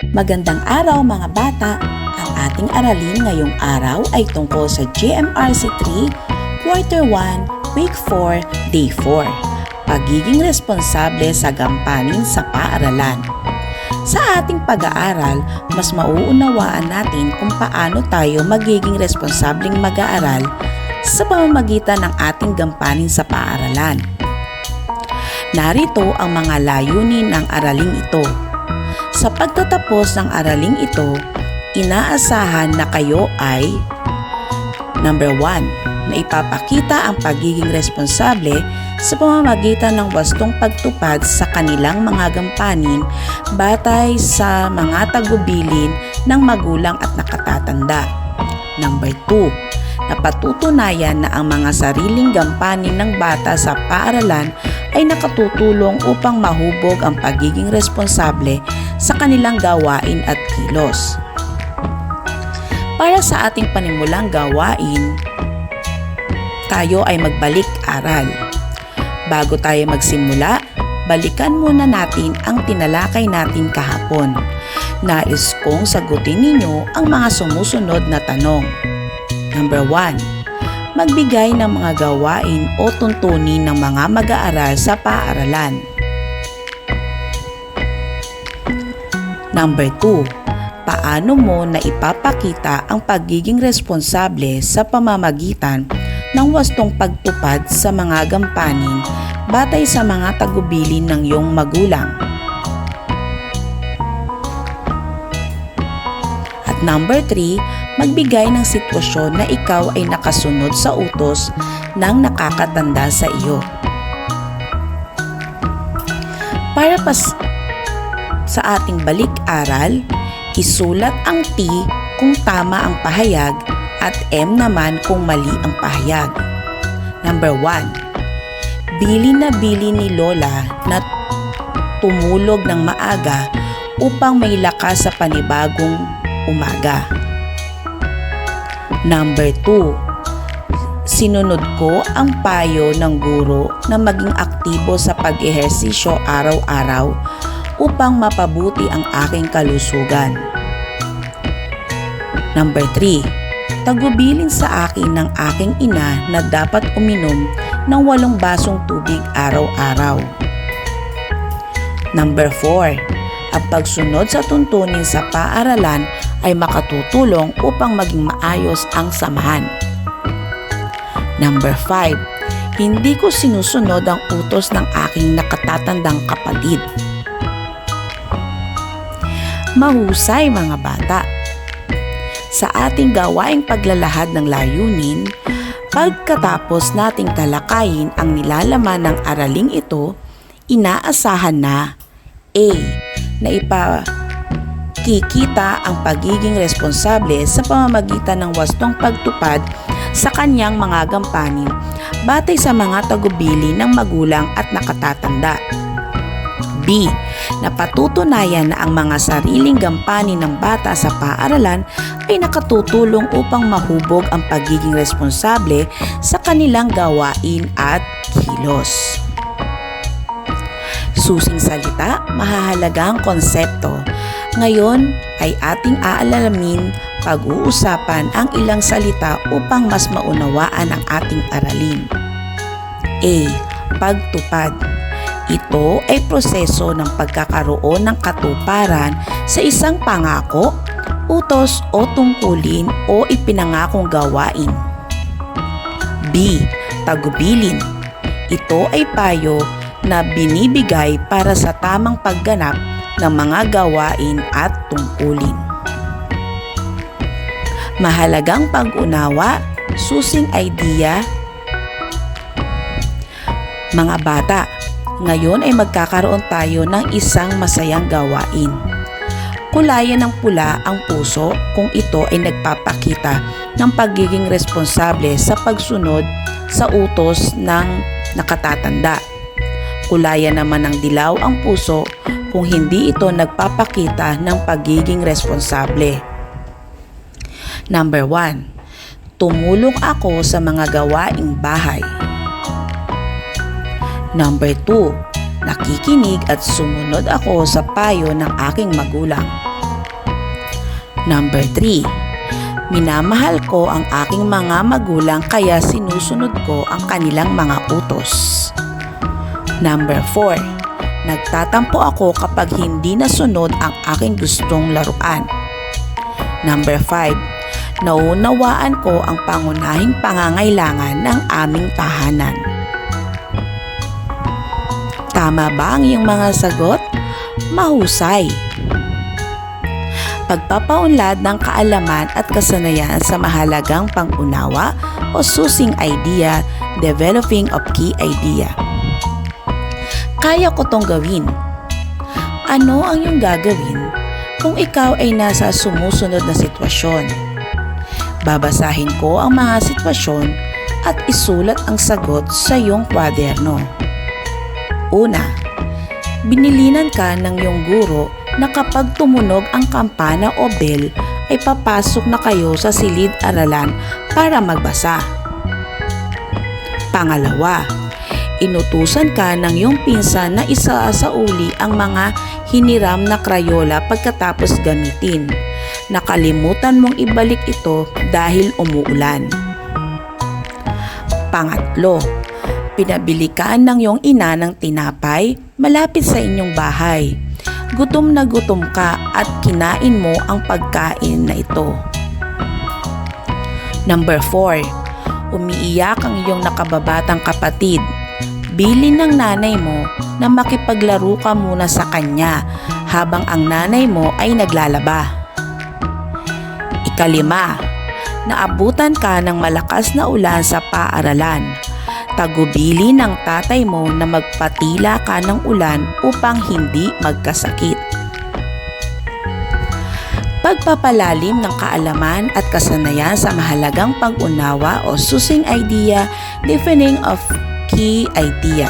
Magandang araw mga bata! Ang ating aralin ngayong araw ay tungkol sa GMRC 3, Quarter 1, Week 4, Day 4. Pagiging responsable sa gampanin sa paaralan. Sa ating pag-aaral, mas mauunawaan natin kung paano tayo magiging responsableng mag-aaral sa pamamagitan ng ating gampanin sa paaralan. Narito ang mga layunin ng araling ito. Sa pagtatapos ng araling ito, inaasahan na kayo ay Number 1. Na ipapakita ang pagiging responsable sa pamamagitan ng wastong pagtupad sa kanilang mga gampanin batay sa mga tagubilin ng magulang at nakatatanda. Number 2. Napatutunayan na ang mga sariling gampanin ng bata sa paaralan ay nakatutulong upang mahubog ang pagiging responsable sa kanilang gawain at kilos. Para sa ating panimulang gawain, tayo ay magbalik aral. Bago tayo magsimula, balikan muna natin ang tinalakay natin kahapon. Nais kong sagutin ninyo ang mga sumusunod na tanong. Number 1. Magbigay ng mga gawain o tuntunin ng mga mag-aaral sa paaralan. Number 2. Paano mo na ipapakita ang pagiging responsable sa pamamagitan ng wastong pagtupad sa mga gampanin batay sa mga tagubilin ng iyong magulang? At number 3, magbigay ng sitwasyon na ikaw ay nakasunod sa utos ng nakakatanda sa iyo. Para pas sa ating balik-aral, isulat ang T kung tama ang pahayag at M naman kung mali ang pahayag. Number 1. Bili na bili ni Lola na tumulog ng maaga upang may lakas sa panibagong umaga. Number 2. Sinunod ko ang payo ng guro na maging aktibo sa pag-ehersisyo araw-araw upang mapabuti ang aking kalusugan. Number 3. Tagubilin sa akin ng aking ina na dapat uminom ng walong basong tubig araw-araw. Number 4. Ang pagsunod sa tuntunin sa paaralan ay makatutulong upang maging maayos ang samahan. Number 5. Hindi ko sinusunod ang utos ng aking nakatatandang kapatid. Mahusay mga bata. Sa ating gawaing paglalahad ng layunin, pagkatapos nating talakayin ang nilalaman ng araling ito, inaasahan na A. Na ipakikita ang pagiging responsable sa pamamagitan ng wastong pagtupad sa kanyang mga gampanin batay sa mga tagubili ng magulang at nakatatanda. B. Napatutunayan na ang mga sariling gampanin ng bata sa paaralan ay nakatutulong upang mahubog ang pagiging responsable sa kanilang gawain at kilos. Susing salita, mahahalagang konsepto. Ngayon ay ating aalalamin pag-uusapan ang ilang salita upang mas maunawaan ang ating aralin. A. Pagtupad ito ay proseso ng pagkakaroon ng katuparan sa isang pangako, utos o tungkulin o ipinangakong gawain. B. Tagubilin. Ito ay payo na binibigay para sa tamang pagganap ng mga gawain at tungkulin. Mahalagang pag-unawa, susing idea, mga bata, ngayon ay magkakaroon tayo ng isang masayang gawain. Kulayan ng pula ang puso kung ito ay nagpapakita ng pagiging responsable sa pagsunod sa utos ng nakatatanda. Kulayan naman ng dilaw ang puso kung hindi ito nagpapakita ng pagiging responsable. Number 1. Tumulong ako sa mga gawaing bahay. Number 2. Nakikinig at sumunod ako sa payo ng aking magulang. Number 3. Minamahal ko ang aking mga magulang kaya sinusunod ko ang kanilang mga utos. Number 4. Nagtatampo ako kapag hindi nasunod ang aking gustong laruan. Number 5. Naunawaan ko ang pangunahing pangangailangan ng aming tahanan. Tama ba ang iyong mga sagot? Mahusay! Pagpapaunlad ng kaalaman at kasanayan sa mahalagang pangunawa o susing idea, developing of key idea. Kaya ko tong gawin. Ano ang iyong gagawin kung ikaw ay nasa sumusunod na sitwasyon? Babasahin ko ang mga sitwasyon at isulat ang sagot sa iyong kwaderno. Una, binilinan ka ng iyong guro na kapag tumunog ang kampana o bell ay papasok na kayo sa silid-aralan para magbasa. Pangalawa, inutusan ka ng iyong pinsan na isa sa ang mga hiniram na krayola pagkatapos gamitin. Nakalimutan mong ibalik ito dahil umuulan. Pangatlo, pinabili ka ng iyong ina ng tinapay malapit sa inyong bahay. Gutom na gutom ka at kinain mo ang pagkain na ito. Number 4. Umiiyak ang iyong nakababatang kapatid. Bilin ng nanay mo na makipaglaro ka muna sa kanya habang ang nanay mo ay naglalaba. Ikalima, naabutan ka ng malakas na ulan sa paaralan. Tagubili ng tatay mo na magpatila ka ng ulan upang hindi magkasakit. Pagpapalalim ng kaalaman at kasanayan sa mahalagang pag-unawa o susing idea, defining of key idea.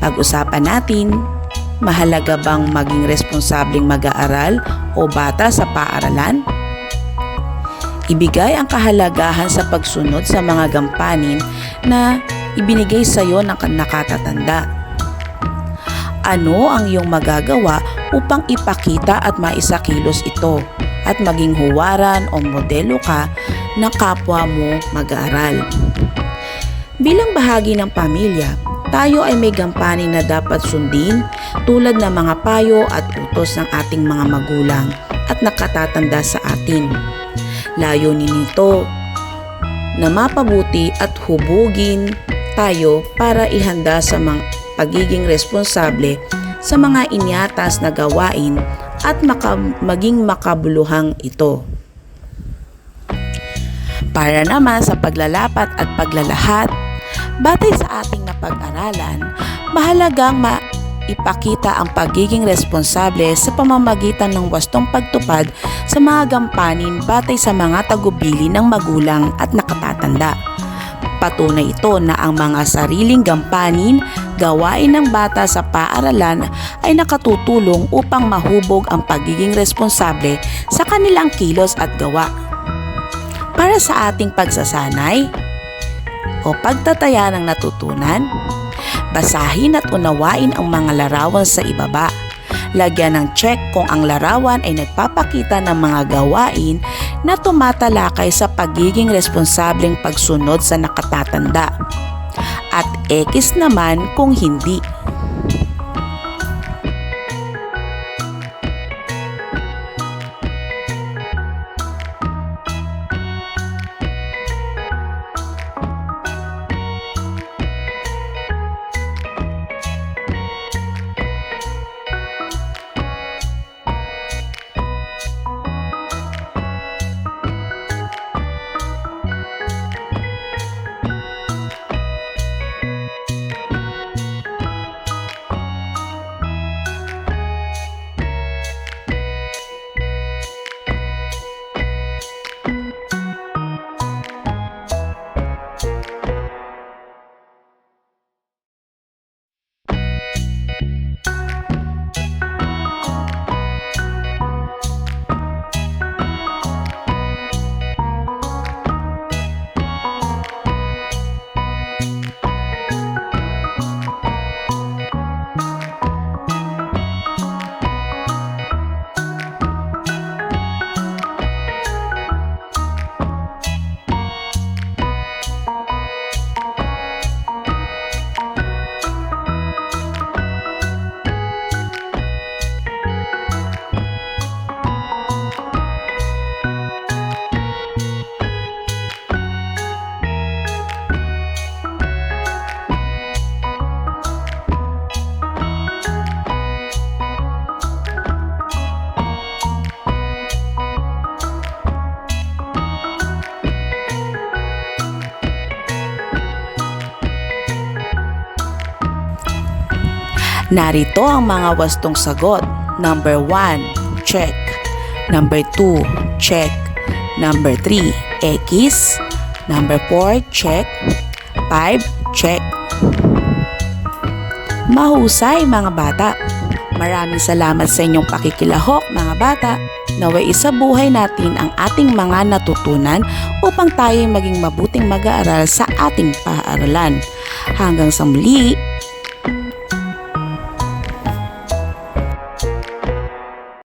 Pag-usapan natin, mahalaga bang maging responsableng mag-aaral o bata sa paaralan? Ibigay ang kahalagahan sa pagsunod sa mga gampanin na ibinigay sa iyo ng nakatatanda. Ano ang iyong magagawa upang ipakita at maisakilos ito at maging huwaran o modelo ka na kapwa mo mag-aaral? Bilang bahagi ng pamilya, tayo ay may gampanin na dapat sundin tulad ng mga payo at utos ng ating mga magulang at nakatatanda sa atin. Layunin nito na mapabuti at hubugin tayo para ihanda sa mga pagiging responsable sa mga inyatas na gawain at maka, maging makabuluhang ito. Para naman sa paglalapat at paglalahat, batay sa ating napag-aralan, mahalagang ma ipakita ang pagiging responsable sa pamamagitan ng wastong pagtupad sa mga gampanin batay sa mga tagubili ng magulang at nakatatanda. Patunay ito na ang mga sariling gampanin, gawain ng bata sa paaralan ay nakatutulong upang mahubog ang pagiging responsable sa kanilang kilos at gawa. Para sa ating pagsasanay o pagtataya ng natutunan, Basahin at unawain ang mga larawan sa ibaba. Lagyan ng check kung ang larawan ay nagpapakita ng mga gawain na tumatalakay sa pagiging responsableng pagsunod sa nakatatanda. At X naman kung hindi. Narito ang mga wastong sagot. Number 1, check. Number 2, check. Number 3, X. Number 4, check. 5, check. Mahusay mga bata. Maraming salamat sa inyong pakikilahok mga bata. Naway isabuhay natin ang ating mga natutunan upang tayo maging mabuting mag-aaral sa ating paaralan. Hanggang sa muli,